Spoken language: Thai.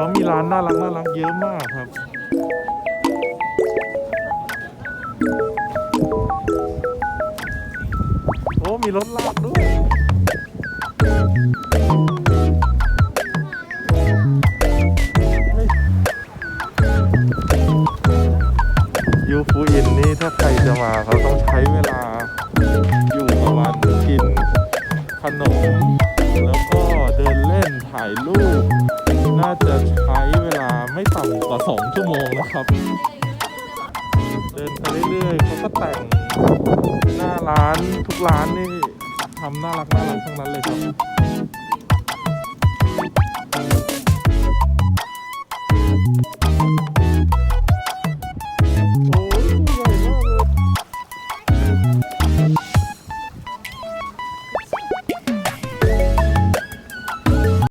เขามีร้านน่ารักน่ารักเยอะมากครับ โอ้ มีรถลากด้วย ยูฟูอินนี่ถ้าใครจะมาเขาต้องใช้เวลา อยู่ประมาณกินขนม แล้วก็เดินเล่นถ่ายรูป น่าจะ สองชั่วโมงนะครับ เดินไปเรื่อยๆเขาก็แต่งหน้าร้านทุกร้านนี่ทำน่ารักน่ารักทั้งนั้นเลยครับ